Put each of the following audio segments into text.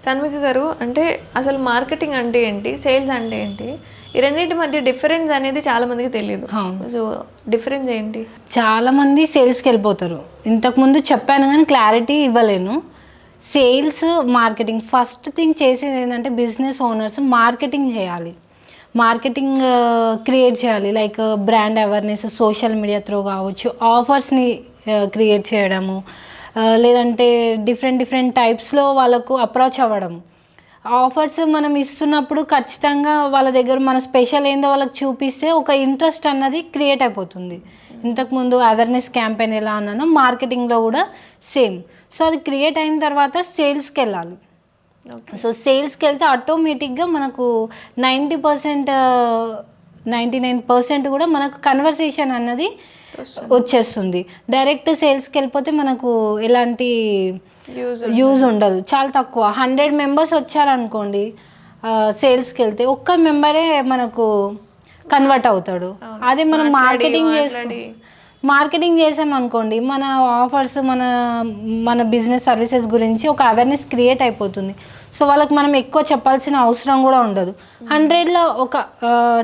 సన్మిక గారు అంటే అసలు మార్కెటింగ్ అంటే ఏంటి సేల్స్ అంటే ఏంటి ఈ రెండింటి మధ్య డిఫరెన్స్ అనేది చాలా మందికి తెలియదు. సో డిఫరెన్స్ ఏంటి? చాలా మంది సేల్స్కి వెళ్ళిపోతారు. ఇంతకుముందు చెప్పాను కానీ క్లారిటీ ఇవ్వలేను. సేల్స్ మార్కెటింగ్ ఫస్ట్ థింగ్ చేసేది ఏంటంటే బిజినెస్ ఓనర్స్ మార్కెటింగ్ చేయాలి. మార్కెటింగ్ క్రియేట్ చేయాలి. Like brand awareness social media through కావచ్చు ఆఫర్స్ని క్రియేట్ చేయడము లేదంటే డిఫరెంట్ డిఫరెంట్ టైప్స్లో వాళ్ళకు అప్రోచ్ అవ్వడం. ఆఫర్స్ మనం ఇస్తున్నప్పుడు ఖచ్చితంగా వాళ్ళ దగ్గర మన స్పెషల్ ఏందో వాళ్ళకి చూపిస్తే ఒక ఇంట్రెస్ట్ అన్నది క్రియేట్ అయిపోతుంది. ఇంతకుముందు అవేర్నెస్ క్యాంపెయిన్ ఎలా అన్నానో మార్కెటింగ్లో కూడా సేమ్ సో అది క్రియేట్ అయిన తర్వాత సేల్స్కి వెళ్ళాలి. సో సేల్స్కి వెళ్తే ఆటోమేటిక్గా మనకు ninety percent ninety nine percent కూడా మనకు కన్వర్సేషన్ అన్నది వచ్చేస్తుంది. డైరెక్ట్ సేల్స్కి వెళ్ళిపోతే మనకు ఎలాంటి యూజ్ ఉండదు. చాలా తక్కువ. హండ్రెడ్ మెంబర్స్ వచ్చారనుకోండి సేల్స్కి వెళ్తే ఒక్క మెంబరే మనకు కన్వర్ట్ అవుతాడు. అదే మనం మార్కెటింగ్ చేసి మార్కెటింగ్ చేసామనుకోండి మన ఆఫర్స్ మన మన బిజినెస్ సర్వీసెస్ గురించి ఒక అవేర్నెస్ క్రియేట్ అయిపోతుంది. సో వాళ్ళకి మనం ఎక్కువ చెప్పాల్సిన అవసరం కూడా ఉండదు. హండ్రెడ్లో ఒక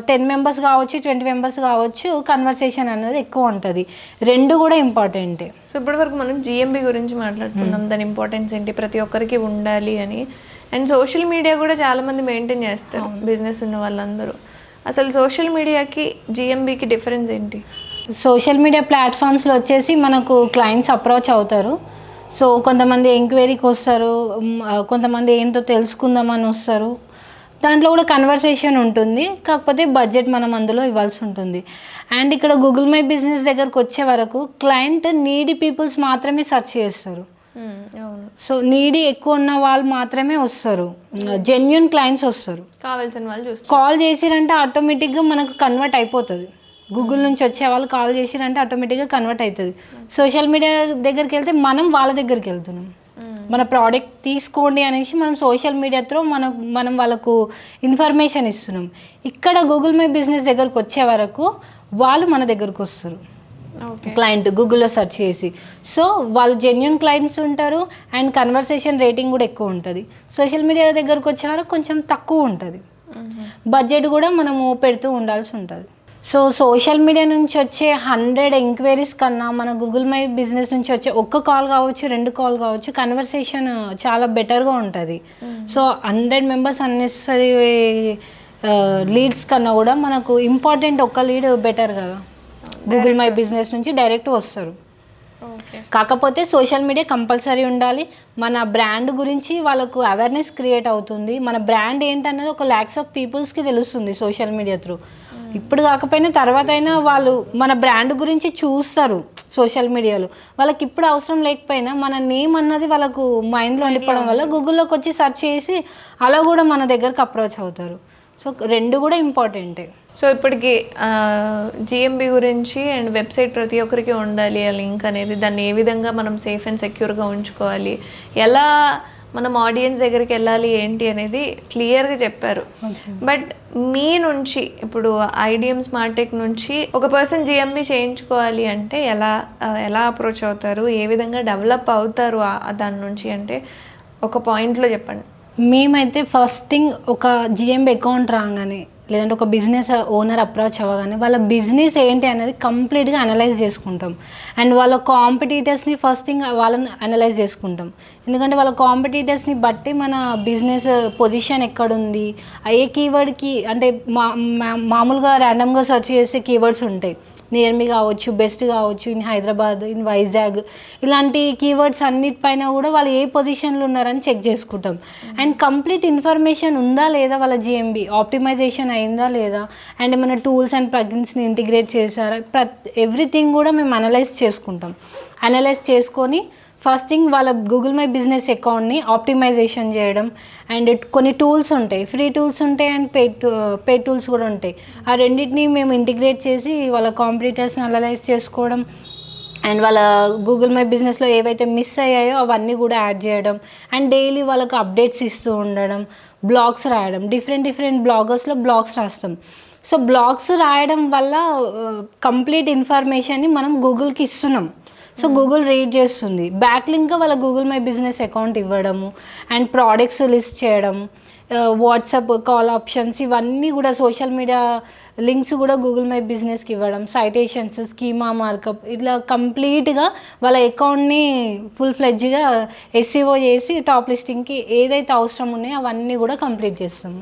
టెన్ మెంబర్స్ కావచ్చు ట్వంటీ మెంబర్స్ కావచ్చు కన్వర్సేషన్ అనేది ఎక్కువ ఉంటుంది. రెండు కూడా ఇంపార్టెంటే సో ఇప్పటి వరకు మనం జిఎంబి గురించి మాట్లాడుకున్నాం. దాని ఇంపార్టెన్స్ ఏంటి? ప్రతి ఒక్కరికి ఉండాలి అని. అండ్ సోషల్ మీడియా కూడా చాలా మంది మెయింటైన్ చేస్తారు బిజినెస్ ఉన్న వాళ్ళందరూ. అసలు సోషల్ మీడియాకి జిఎంబికి డిఫరెన్స్ ఏంటి? సోషల్ మీడియా ప్లాట్ఫామ్స్లో వచ్చేసి మనకు క్లయింట్స్ అప్రోచ్ అవుతారు. సో కొంతమంది ఎంక్వైరీకి వస్తారు. కొంతమంది ఏంటో తెలుసుకుందామని వస్తారు. దాంట్లో కూడా కన్వర్సేషన్ ఉంటుంది. కాకపోతే బడ్జెట్ మనం అందులో ఇవ్వాల్సి ఉంటుంది. అండ్ ఇక్కడ గూగుల్ మై బిజినెస్ దగ్గరకు వచ్చే వరకు క్లయింట్ నీడీ పీపుల్స్ మాత్రమే సెర్చ్ చేస్తారు. సో నీడీ ఎక్కువ ఉన్న వాళ్ళు మాత్రమే వస్తారు. జెన్యున్ క్లయింట్స్ వస్తారు. కావాల్సిన వాళ్ళు కాల్ చేసిరంటే ఆటోమేటిక్గా మనకు కన్వర్ట్ అయిపోతుంది. గూగుల్ నుంచి వచ్చే వాళ్ళు కాల్ చేసిరంటే ఆటోమేటిక్గా కన్వర్ట్ అవుతుంది సోషల్ మీడియా దగ్గరికి వెళ్తే మనం వాళ్ళ దగ్గరికి వెళ్తున్నాం. మ్మ్. మన ప్రోడక్ట్ తీసుకోండి అనేసి మనం సోషల్ మీడియా త్రూ మనం మనం వాళ్ళకు ఇన్ఫర్మేషన్ ఇస్తున్నాం. ఇక్కడ గూగుల్ మై బిజినెస్ దగ్గరకు వచ్చే వరకు వాళ్ళు మన దగ్గరకు వస్తారు. క్లయింట్ గూగుల్లో సెర్చ్ చేసి. సో వాళ్ళు జెన్యున్ క్లయింట్స్ ఉంటారు అండ్ కన్వర్సేషన్ రేటింగ్ కూడా ఎక్కువ ఉంటుంది. సోషల్ మీడియా దగ్గరకు వచ్చే వరకు కొంచెం తక్కువ ఉంటుంది. బడ్జెట్ కూడా మనము పెడుతూ ఉండాల్సి ఉంటుంది. సో సోషల్ మీడియా నుంచి వచ్చే హండ్రెడ్ ఎంక్వైరీస్ కన్నా మన గూగుల్ మై బిజినెస్ నుంచి వచ్చే ఒక్క కాల్ కావచ్చు రెండు కాల్ కావచ్చు కన్వర్సేషన్ చాలా బెటర్గా ఉంటుంది. So hundred members unnecessary leads కన్నా కూడా మనకు ఇంపార్టెంట్ ఒక్క లీడ్ బెటర్ కదా. గూగుల్ మై బిజినెస్ నుంచి డైరెక్ట్ వస్తారు. కాకపోతే సోషల్ మీడియా కంపల్సరీ ఉండాలి. మన బ్రాండ్ గురించి వాళ్ళకు అవేర్నెస్ క్రియేట్ అవుతుంది. మన బ్రాండ్ ఏంటన్నది ఒక ల్యాక్స్ ఆఫ్ పీపుల్స్కి తెలుస్తుంది సోషల్ మీడియా త్రూ. ఇప్పుడు కాకపోయినా తర్వాత అయినా వాళ్ళు మన బ్రాండ్ గురించి చూస్తారు సోషల్ మీడియాలో. వాళ్ళకి ఇప్పుడు అవసరం లేకపోయినా మన నేమ్ అన్నది వాళ్ళకు మైండ్లో ఉండిపోవడం వల్ల గూగుల్లోకి వచ్చి సెర్చ్ చేసి అలా కూడా మన దగ్గరకు అప్రోచ్ అవుతారు. సో రెండు కూడా ఇంపార్టెంటే. సో ఇప్పటికి జిఎంబి గురించి అండ్ వెబ్సైట్ ప్రతి ఒక్కరికి ఉండాలి ఆ లింక్ అనేది. దాన్ని ఏ విధంగా మనం సేఫ్ అండ్ సెక్యూర్గా ఉంచుకోవాలి? ఎలా మనం ఆడియన్స్ దగ్గరికి వెళ్ళాలి ఏంటి అనేది క్లియర్గా చెప్పారు. బట్ మీ నుంచి ఇప్పుడు ఐడిఎం స్మార్టెక్ నుంచి ఒక పర్సన్ జిఎంబి చేయించుకోవాలి అంటే ఎలా ఆ, ఎలా అప్రోచ్ అవుతారు? ఏ విధంగా డెవలప్ అవుతారు దాని నుంచి అంటే ఒక పాయింట్లో చెప్పండి. మేమైతే ఫస్ట్ థింగ్ ఒక జిఎంబి అకౌంట్ రాగానే లేదంటే ఒక బిజినెస్ ఓనర్ అప్రోచ్ అవ్వగానే వాళ్ళ బిజినెస్ ఏంటి అనేది కంప్లీట్గా అనలైజ్ చేసుకుంటాం. అండ్ వాళ్ళ కాంపిటీటర్స్ని ఫస్ట్ థింగ్ వాళ్ళని అనలైజ్ చేసుకుంటాం. ఎందుకంటే వాళ్ళ కాంపిటీటర్స్ని బట్టి మన బిజినెస్ పొజిషన్ ఎక్కడుంది ఏ కీవర్డ్కి అంటే మా మామూలుగా ర్యాండమ్గా సెర్చ్ చేసే కీవర్డ్స్ ఉంటాయి. నియర్ మీ కావచ్చు బెస్ట్ కావచ్చు ఇన్ హైదరాబాద్ ఇన్ వైజాగ్. ఇలాంటి కీవర్డ్స్ అన్నిటిపైన కూడా వాళ్ళు ఏ పొజిషన్లో ఉన్నారని చెక్ చేసుకుంటాం. అండ్ కంప్లీట్ ఇన్ఫర్మేషన్ ఉందా లేదా వాళ్ళ జిఎంబి ఆప్టిమైజేషన్ అయిందా లేదా? అండ్ మన టూల్స్ అండ్ ప్లగిన్స్ని ఇంటిగ్రేట్ చేశారా? ప్రతి ఎవ్రీథింగ్ కూడా మేము అనలైజ్ చేసుకుంటాం. అనలైజ్ చేసుకొని ఫస్ట్ థింగ్ వాళ్ళ గూగుల్ మై బిజినెస్ అకౌంట్ని ఆప్టిమైజేషన్ చేయడం అండ్ కొన్ని టూల్స్ ఉంటాయి. ఫ్రీ టూల్స్ ఉంటాయి అండ్ పే పే టూల్స్ కూడా ఉంటాయి. ఆ రెండింటిని మేము ఇంటిగ్రేట్ చేసి వాళ్ళ కాంపిటీటర్స్ని అనలైజ్ చేసుకోవడం అండ్ వాళ్ళ గూగుల్ మై బిజినెస్లో ఏవైతే మిస్ అయ్యాయో అవన్నీ కూడా యాడ్ చేయడం అండ్ డైలీ వాళ్ళకు అప్డేట్స్ ఇస్తూ ఉండడం బ్లాగ్స్ రాయడం డిఫరెంట్ డిఫరెంట్ బ్లాగర్స్లో బ్లాగ్స్ రాస్తాం. సో బ్లాగ్స్ రాయడం వల్ల uh, కంప్లీట్ ఇన్ఫర్మేషన్ని మనం గూగుల్కి ఇస్తున్నాం. సో గూగుల్ రీడ్ చేస్తుంది. బ్యాక్ లింక్ వాళ్ళ గూగుల్ మై బిజినెస్ అకౌంట్ ఇవ్వడము అండ్ ప్రోడక్ట్స్ లిస్ట్ చేయడం వాట్సాప్ కాల్ ఆప్షన్స్ ఇవన్నీ కూడా సోషల్ మీడియా లింక్స్ కూడా గూగుల్ మై బిజినెస్కి ఇవ్వడం సైటేషన్స్ స్కీమా మార్కప్ ఇట్లా కంప్లీట్గా వాళ్ళ అకౌంట్ని ఫుల్ ఫ్లెడ్జ్గా ఎస్సీఓ చేసి టాప్ లిస్టింగ్కి ఏదైతే అవసరం ఉన్నాయో అవన్నీ కూడా కంప్లీట్ చేస్తాము.